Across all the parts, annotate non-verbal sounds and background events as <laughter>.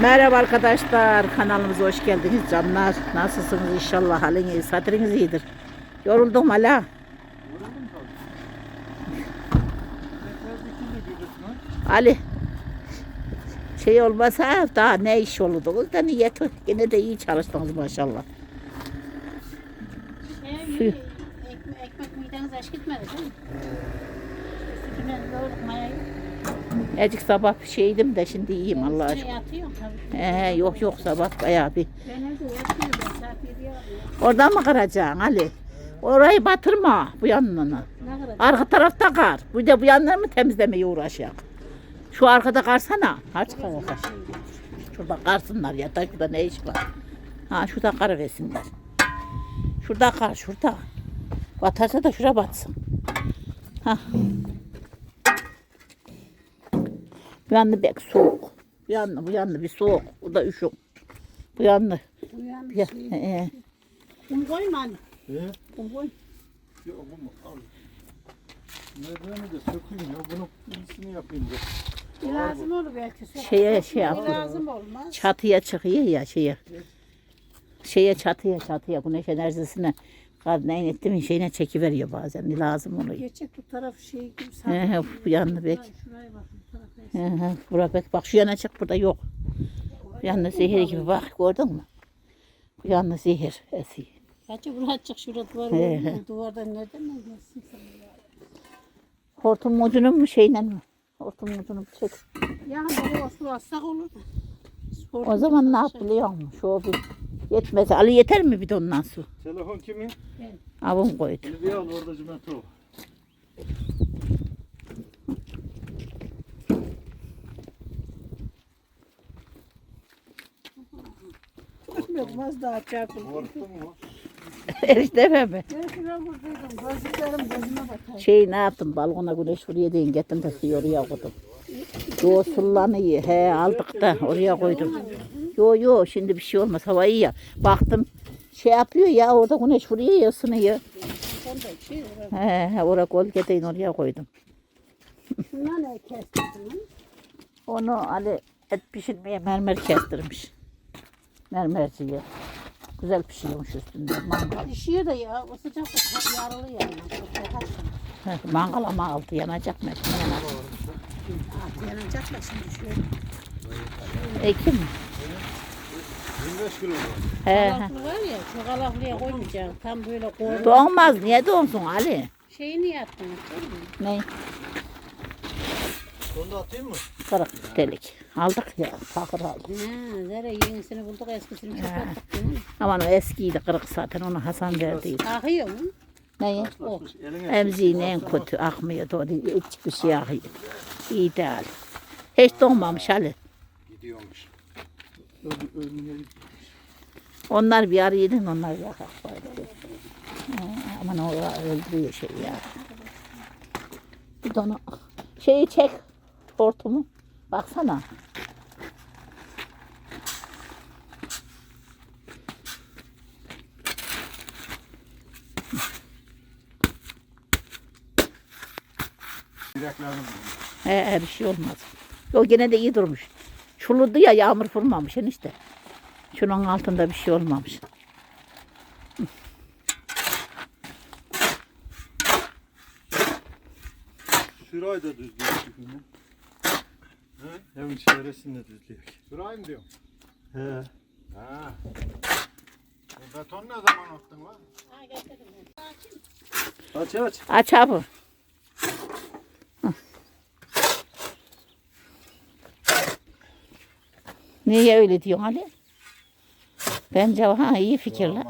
Merhaba arkadaşlar, kanalımıza hoş geldiniz canlar. Nasılsınız inşallah haliniz, satırınız iyidir. Yoruldum hala. Ali, şey olmasa daha ne iş olurdunuz da niye tüh, yine de iyi çalıştınız maşallah. Şey, ekmek, ekmek mideniz aç gitmedi değil mi? Sütüne yoğurduk mayayı. Ecik sabah şeydim de şimdi iyiyim Allah aşkına. Tabii. Ee, yok yok sabah bayağı bir. Ben evde yatıyorum ben saat 7'ye alıyorum. Oradan mı kıracaksın Ali? Orayı batırma bu kadar? Arka tarafta kar. Bir de bu yanları mı temizlemeye uğraşacak? Şu arkada karsana. Aç kar. Şurada karsınlar ya da şurada ne iş var? Ha şurada kar versinler. Şurada kar şurada. Batarsa da şura batsın. Ha. Bu yanlı bek soğuk. Bu yanlı bu yanlı bir soğuk. Bu da üşük. Bu yanlı. Uyan Ya, şey. ee, Kum koyma anne. He? Kum koy. Yok bunu al. Merdiveni de sökeyim ya. Bunun iyisini yapayım da. Lazım olur belki. Sok- Şeye, şey yapın. lazım olmaz. çatıya çıkıyor ya şeye. Şeye çatıya çatıya güneş enerjisine kar ne etti mi şeyine çekiveriyor bazen lazım oluyor. Geçecek bu taraf şey gibi He he bu yanlı bek. Şuraya bak. Bura bek bak şu yana çık burada yok. Yanlı zehir gibi bak gördün mü? Bu yanlı zehir esiyor. Kaçı buraya açık şurada duvar var. Bu duvardan nereden mi gelsin sen ya? Hortum ucunun mu şeyle mi? Hortum ucunu çek. Yani bu su assak olur. O zaman ne yap biliyor musun? Şu bir yetmez. Ali yeter mi bidondan su? Telefon kimin? Avun koydu. Bunu bir al orada Yok daha çarpıldı. Korktun mu? <laughs> Erişteme mi? Ben şuraya vurduydum. Gözlüklerim gözüme bakar. Şey ne yaptım balkona güneş vuruyor deyin getirdim de suyu oraya koydum. Yo sullanıyor he aldık da oraya koydum. Yo yo şimdi bir şey olmaz hava iyi ya. Baktım şey yapıyor ya orada güneş vuruyor ya ısınıyor. He he oraya kol getireyim oraya koydum. Şundan ne kestin? Onu Ali et pişirmeye mermer kestirmiş. Mermerciye. Güzel pişiyormuş üstünde mangal. Pişiyor da ya. O sıcakta çok yaralı yani. He, Mangal ama altı yanacak mı? Yanar. Ah, yanacak da şimdi şöyle. Ekim mi? 25 kilo. He. Alaflı var ya. Alaflıya koymayacaksın. Tam böyle koy. Doğmaz niye doğmsun Ali? Şeyini mi? Ne? Onu da atayım mı? Kırık delik. Aldık ya. Fakir aldık. Ha, zere yenisini bulduk eskisini çok yaptık değil mi? Aman o eskiydi kırık zaten onu Hasan verdiydi. Akıyor mu? Neyi? O. Emziğin en kötü akmıyor. Doğru. Hiçbir şey akıyor. İdeal. Hiç donmamış Ali. gidiyormuş. Öl- ölmeye Onlar bir ara yedin onlar yakak. Ha, Aman o öldürüyor şey ya. Bir de onu şeyi çek. Hortumu. Baksana. Direkt lazım. He, he, bir şey olmaz. Yok gene de iyi durmuş. Çuludu ya yağmur vurmamış enişte. Şunun altında bir şey olmamış. Şurayı da düzlüyor şimdi. He? Evin çevresini de düzlüyor. Mı diyorsun? He. Ha. Bu beton ne zaman attın lan? Ha getirdim. Aç aç. Aç abi. Niye öyle diyorsun Ali? Bence ha iyi fikirler.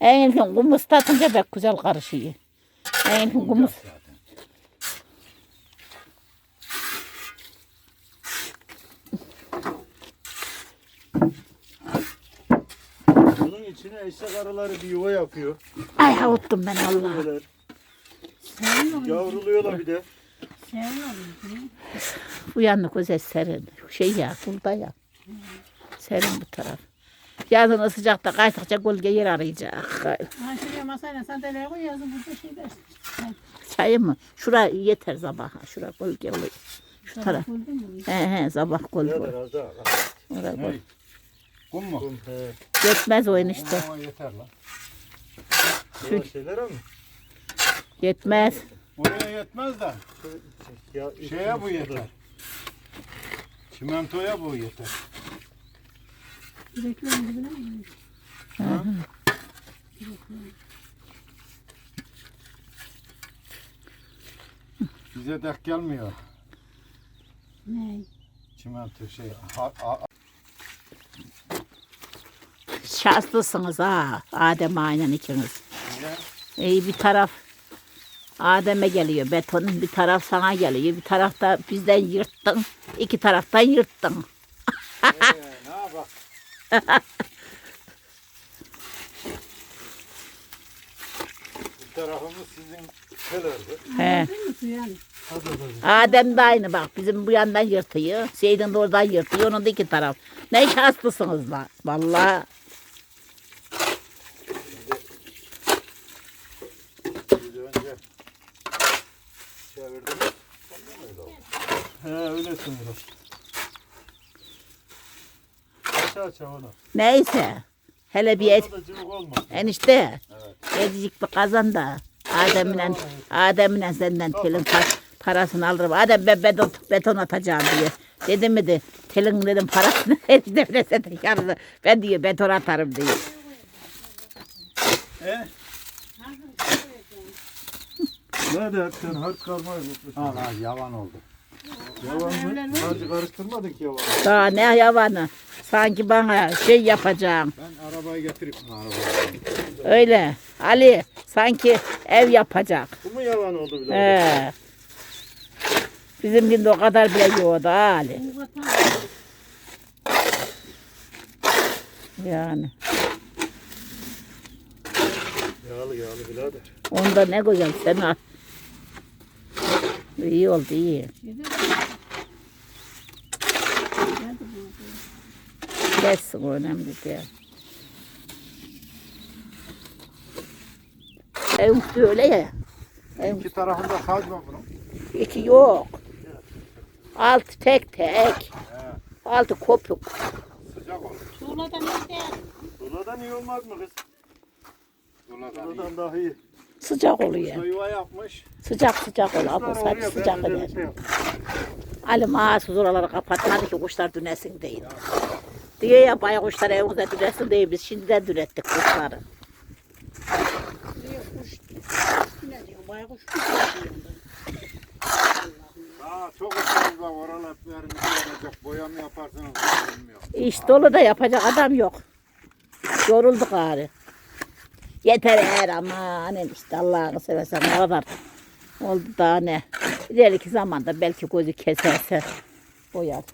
En ilkin kum ıslatınca pek güzel karışıyor. En ilkin kum ıs- Bunun içine eşek arıları bir yuva yapıyor. Ay avuttum ben Allah. Yavruluyorlar bir de. Sevmiyorum. Bu yanlık özel serin. Şey ya burada ya. Serin bu taraf. Yazın sıcakta kaçtıkça gölge yer arayacak. Ha şuraya masayla sandalye koy yazın burada şey dersin. Çayı mı? Şura yeter sabaha. Şura gölge oluyor. Şu taraf. He he sabah daha? Oraya koy. Kum mu? Kum, he. Yetmez oyun işte. Ama yeter lan. Böyle şeyler mi? Yetmez. Oraya yetmez de Ya, şeye bu yeter. Çimentoya bu yeter. Direklerin dibine mi? Bize dek gelmiyor. Ne? Çimento şey. Ha, Şanslısınız ha. Adem aynen ikiniz. İyi bir taraf Adem'e geliyor betonun bir taraf sana geliyor bir tarafta bizden yırttın iki taraftan yırttın. <laughs> Ee? Bu tarafımız sizin kölerdi. He. Yani? Adem de aynı bak bizim bu yandan yırtıyor. Seydin de oradan yırtıyor onun da iki taraf. Ne şanslısınız lan vallahi. Biz önce çevirdim. Ondan öyle oldu. He öyle sanırım. Aşağı aşağı onu. Neyse. Hele bir et, Orada da cıvık enişte. Edicik bir kazan da. Adem'le Adem'le senden telin pa- parasını alırım. Adem ben beton, beton atacağım diye. Dedim mi de telin dedim parasını <laughs> eniştemle senden yarısı. Ben diye beton atarım diye. He? Nerede sen harç kalmayı unutmuşsun. Ha lan yalan oldu. Yalan mı? Harcı karıştırmadın ki yalan. Daha ne yavanı. Sanki bana şey yapacağım. Ben arabayı getirip arabayı. Öyle. Ali sanki ev yapacak. Bu mu yalan oldu bir daha? He. Bizim gün o kadar bile yoktu ha Ali. Yani. Yağlı yağlı birader. Onda ne güzel sen al. İyi oldu iyi. Kessin o önemli değil. Ev böyle ya. Ev İki tarafında kazma bunun. iki yok. Altı tek tek. Altı kopuk. Sıcak olur. Tuğlada nerede? Suladan iyi olmaz mı kız? Doladan iyi. Suladan daha iyi. Sıcak oluyor. Su yuva yapmış. Sıcak sıcak oluyor. Kuşlar Abla saç sıcak eder. şey. Ali mağazsız oraları kapatmadı ki kuşlar dünesin değil. Diye ya baykuşlar evimizde dünesin değil. Biz şimdiden dürettik kuşları. Buraya kuş. Ne diyor? Baykuş kuş. Aa çok uçarız bak oralar yerimiz yanacak. Boya mı yaparsınız bilmiyorum. İş dolu da yapacak adam yok. Yorulduk gari. Yeter eğer aman işte Allah'ını seversen ne kadar oldu daha ne. İleriki zamanda belki gözü keserse boyar.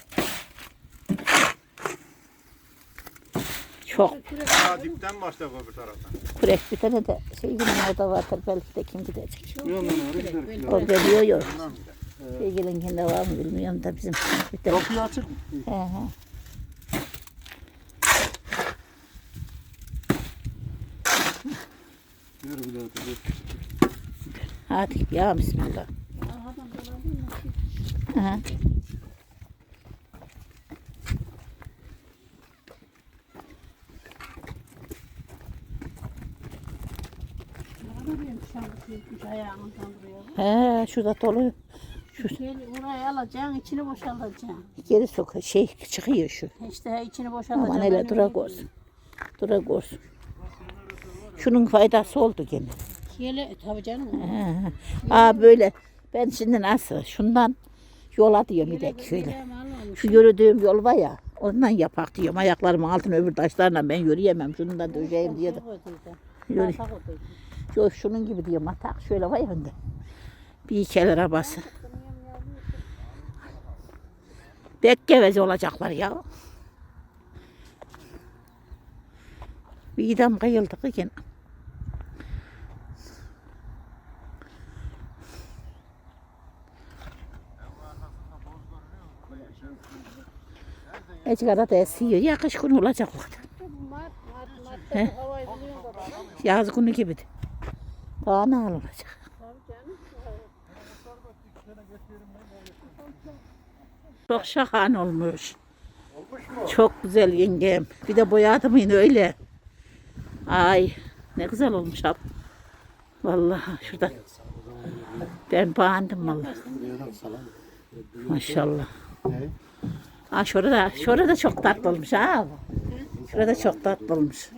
Çok Aa dipten başla öbür taraftan. kürek bir tane de şey gibi orada vardır belki de kim gidecek. Oraya gidelim. O geliyor yok. Sevgilinkinde var mı bilmiyorum da bizim. Kapıyı açık mı? he he. Yürü. Hadi ya bismillah. Aha. He şurada dolu. Şey, orayı alacaksın, içini boşaltacaksın. Geri sok şey çıkıyor şu. İşte içini boşaltacaksın. Aman hele Ben dura öyle görsün. Şunun faydası oldu gene. Yele, tabii canım. Aa böyle ben şimdi nasıl şundan yola diyorum bir de şöyle. Şu yürüdüğüm yol var ya ondan yapak diyorum. Ayaklarımın altına öbür taşlarla ben yürüyemem. Şundan döşeyim diye de. Yürü. Şu, şunun gibi diyorum atak şöyle var ya önde. Bir iki el arabası. Bek olacaklar ya. Bir idam kıyıldı ki gene. Ecikada da esiyor. Ya kış günü olacak o kadar. Mart, Mart, Mart'ta. Yaz günü gibi de. Daha ne olacak? Çok şahane olmuş. Olmuş mu? Çok güzel yengem. Bir de boyadım yine öyle. Ay ne güzel olmuş ab. Vallahi şurada. Ben beğendim vallahi. Maşallah. Ha şurada, şurada çok tatlı olmuş ha. Şurada çok tatlı olmuş.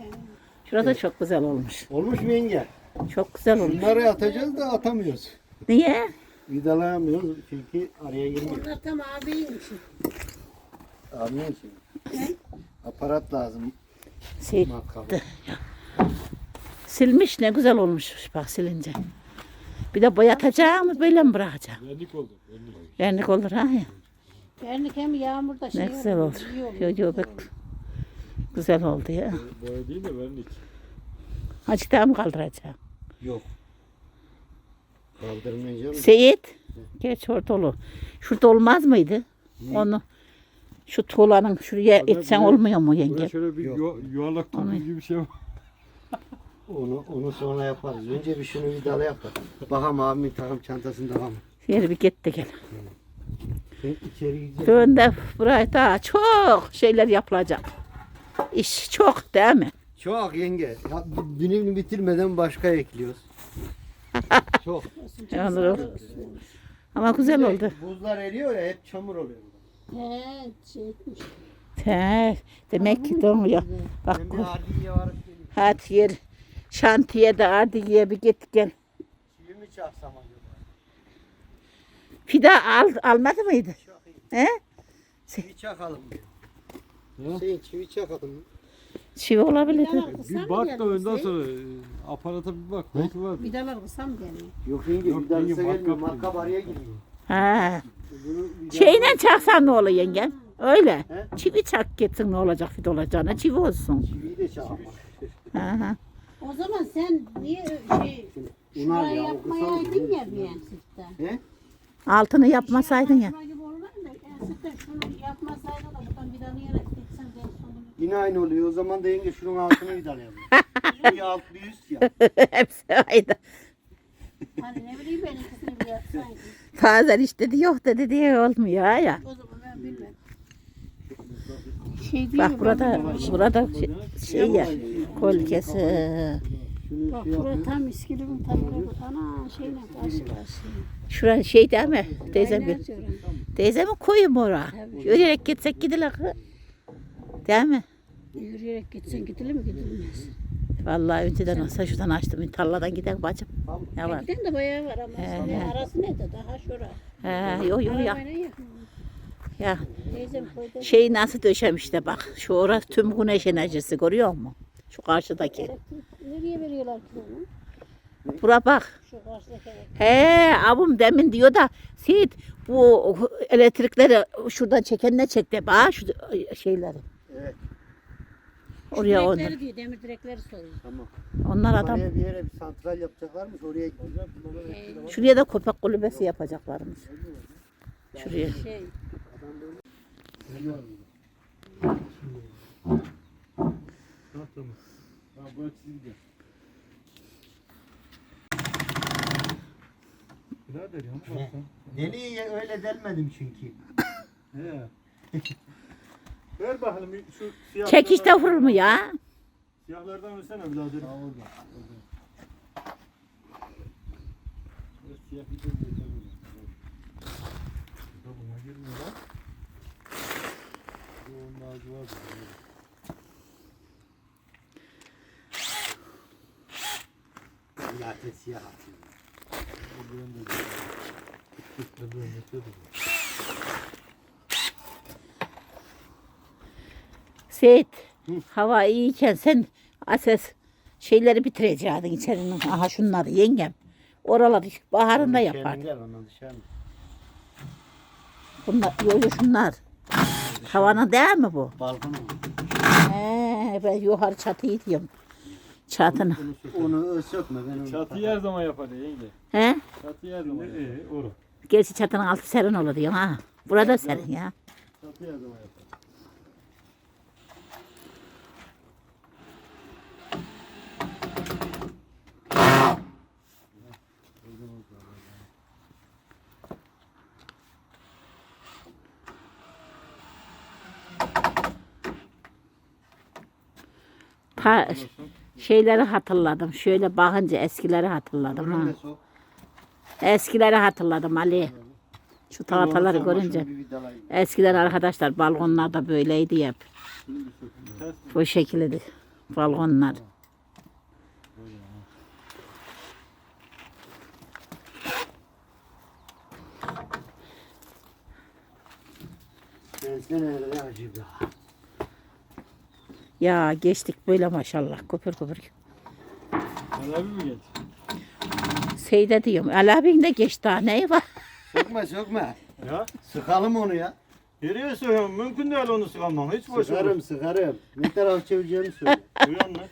Şurada çok güzel olmuş. Olmuş mu yenge? Çok güzel olmuş. Bunları atacağız da atamıyoruz. Niye? Vidalayamıyoruz çünkü araya girmiyor. Bunlar tam abiymiş. Anlıyor musun? Aparat lazım. Şey, Matkap. silmiş ne güzel olmuş bak silince. Bir de boyatacağım böyle mi bırakacağım? Benlik oldu. Benlik. Olur ha ya. Vernik hem yağmurda şey Ne güzel olur. iyi olur. Yo, yo, bak. Güzel oldu ya. Boya değil de benlik. Hacı daha mı kaldıracağım? Yok. Kaldırmayacağım. Seyit. Geç ortalı. Şurada olmaz mıydı? Onu şu tuğlanın şuraya Hadi etsen buraya- olmuyor mu Burada yenge? şöyle bir Yok. yu- yuvarlak Onu- gibi bir şey var. Onu onu sonra yaparız. Önce bir şunu vidala yapalım. Bakalım abimin takım çantasında var mı? Yeri bir git de gel. Ben Dönde buraya daha çok şeyler yapılacak. İş çok değil mi? Çok yenge. Ya, gününü bitirmeden başka ekliyoruz. <laughs> Çok. Olur. Ama güzel oldu. Buzlar eriyor ya hep çamur oluyor. He etmiş. He, demek ki donuyor. Bak Ben bir bu hardiye varıp geleyim. hadi yer şantiyede ardiye bir git gel. Çivi mi çaksam acaba? Fida al, almadı mıydı? He? Çivi çakalım. Ya. Şey çivi çakalım. Çivi olabilir. Vidalar kısa Bir bak da geliyor ondan size? sonra e, aparata bir bak. Belki var. Vidalar kısa mı geliyor? Yok yenge Yok, vidalasa yenge, gelmiyor. matkap Matkap araya giriyor. Ha. Bunu Şeyle çaksan ne olur yengem? Öyle. He? Çivi çak gitsin ne olacak fide olacağına çivi olsun. Çiviyi de çakalım. Ha, ha. O zaman sen niye şey Unar şurayı ya, o yapmayaydın kısa ya bir sırtta. He? Altını yapmasaydın ya. Şunu yapmasaydın da buradan vidalayarak gitsen ben sonunu. Yine aynı oluyor. O zaman da yenge şunun altını vidalayalım. bir alt bir üst ya. <laughs> Hepsi aynı. Hani ne bileyim ben ikisini bir yapsaydım. Bazen işte dedi yok dedi diye olmuyor ha ya. O zaman ben bilmem. Şey Bak burada burada şey, şey ya kolkesi. Şunu Bak şey bura yapıyor. tam iskilibin tadına bak. Ana şeyle karşı karşıya. Şura şey değil mi? Teyzem bir. Aylarca öğrendim. Teyzemi koyayım oraya. Yürüyerek gitsek gidilir. Değil mi? Yürüyerek gitsen gidilir mi gidilmez. Vallahi önceden olsa şuradan açtım. Tarladan gidelim bacım. Ne var? Giden de bayağı var ama He, he. arası ne de daha şura. He, yok yok ya. Arabayla yakın. ya. Teyzem koydu. Şey nasıl döşemiş de bak. Şu orası tüm güneş enerjisi görüyor musun? Şu karşıdaki. Nereye veriyorlar ki onu? Bura bak. Şu karşıdaki. He abim demin diyor da Seyit bu elektrikleri şuradan çeken ne çekti? Bak şu şeyleri. Evet. Oraya Şu onlar. direkleri diyor, demir direkleri soruyor. Tamam. Onlar adam. Oraya bir yere bir santral yapacaklarmış. Oraya gideceğim. Ee, Şuraya da köpek kulübesi yapacaklarmış. Şuraya. şey, Ha tamam. Ha bu çizgi. Birader ya bak sen. Deliye öyle delmedim çünkü. He. Ver bakalım şu siyah. Çekişte vurur mu ya? Siyahlardan versene birader. Ha orada. orada. Evet, Siyah bir de yeter mi? Burada buna girmiyor lan. Bu onun ağacı var. Zaten siyah de. De. Seyit hava iyiyken sen ases şeyleri bitireceksin içerinin. Aha şunları yengem. Oraları baharında yapar. Kendin gel ondan dışarı. Bunlar, yo, yo, şunlar. Havanın değil mi bu? Balkon olur. He, ben yukarı çatıyı diyorum. Çatını. Onu sökme ben onu. Çatıyı her zaman yapar yenge. He? Çatıyı her zaman yapar. E, İyi, olur. Gerçi çatının altı serin olur diyorum ha. Burada serin ya. Çatıyı her zaman yapar. Pa şeyleri hatırladım. Şöyle bakınca eskileri hatırladım. Ha. Da. Eskileri hatırladım Ali. Şu tahtaları görünce. Eskiden arkadaşlar balkonlarda böyleydi hep. Bu şekilde balkonlar. Ben senelere acıyım ya. Geçtik böyle maşallah. Köpür köpür. Ali abi mi geldi? Seyde diyorum. Ali abin de geçti ha. Neyi var? Sökme sökme. Ya Sıkalım onu ya. nereye söylüyorum? Mümkün değil onu sıkamam. Hiç boş ver. Sıkarım sıkarım. Ne taraf çevireceğimi söyle. <laughs> Uyan lan.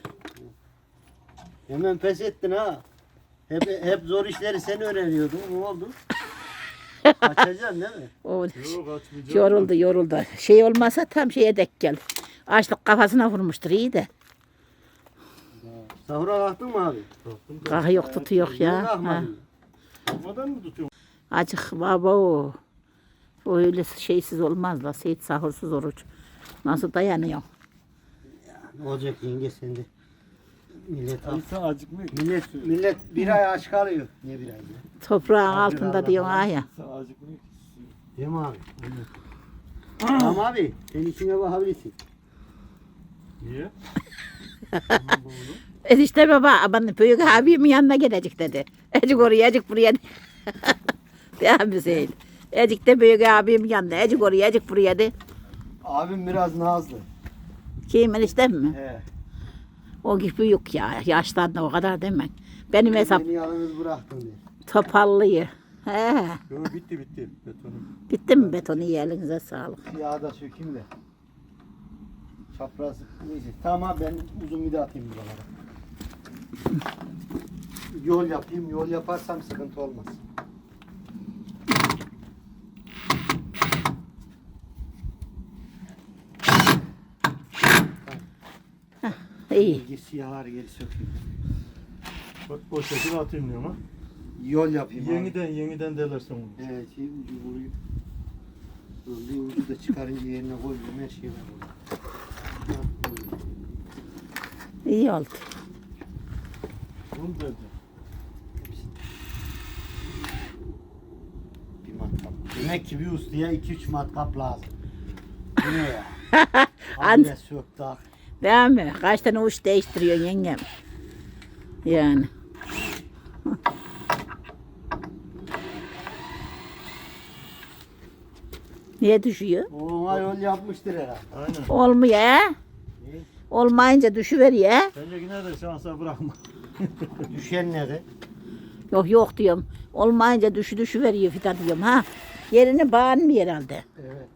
Hemen pes ettin ha. Hep, hep zor işleri sen öğreniyordun. Ne oldu? <laughs> Kaçacaksın değil mi? O Yok açmayacağım. yoruldu yoruldu. Şey olmasa tam şeye dek gel. Açlık kafasına vurmuştur iyi de. Sahura kalktın mı abi? Kahı yok tutuyor Niye ya. Ha. Kalkmadan mı tutuyorsun? Acık baba o. O öyle şeysiz olmaz la. Seyit sahursuz oruç. Nasıl dayanıyor? Ne olacak yenge sende? Millet, acıkmıyor ki. millet, millet bir ay aç kalıyor. Ne bir ay ya? Toprağın altında Allah. ha ya. Sen acıkmıyor. Değil mi abi? tamam abi. Sen içine bakabilirsin. Niye? <laughs> Enişte baba aman büyük abimin yanına gelecek dedi. Ecik oraya ecik buraya. <laughs> Devam Hüseyin. Ecik de büyük abimin yanına. Ecik oraya ecik buraya de. Abim biraz nazlı. Kim eniştem mi? He. O gibi büyük ya. Yaşlandı o kadar demek. Benim hesap Beni yalnız bıraktın diye. topallıyı. He. Yok bitti bitti. Betonum. Bitti mi betonu iyi elinize sağlık. Yağı da sökeyim de. Çapraz neyse. Tamam abi ben uzun vida atayım buralara. Yol yapayım. Yol yaparsam sıkıntı olmaz. İyi. Siyahlar geri sökeyim. Bak o şekil atayım diyorum ha. Yol yapayım abi. Yeniden yeniden delersen onu. Evet şey ucu vuruyor. Bir ucu da çıkarınca yerine koyuyorum her şey var burada. İyi oldu. Bunu dedi. Bir matkap. Demek ki bir ustaya 2-3 matkap lazım. Bu ne ya? De sök tak. Değil mi? Kaç tane uç değiştiriyor yengem. Yani. <laughs> Niye düşüyor? Ona yol yapmıştır herhalde. Aynen. Olmuyor he? Olmayınca düşüveriyor he? Bence yine de şansa bırakma. <laughs> Düşen nerede? Yok yok diyorum. Olmayınca düşü düşüveriyor fidan diyorum ha. Yerini bağırmıyor herhalde. Evet.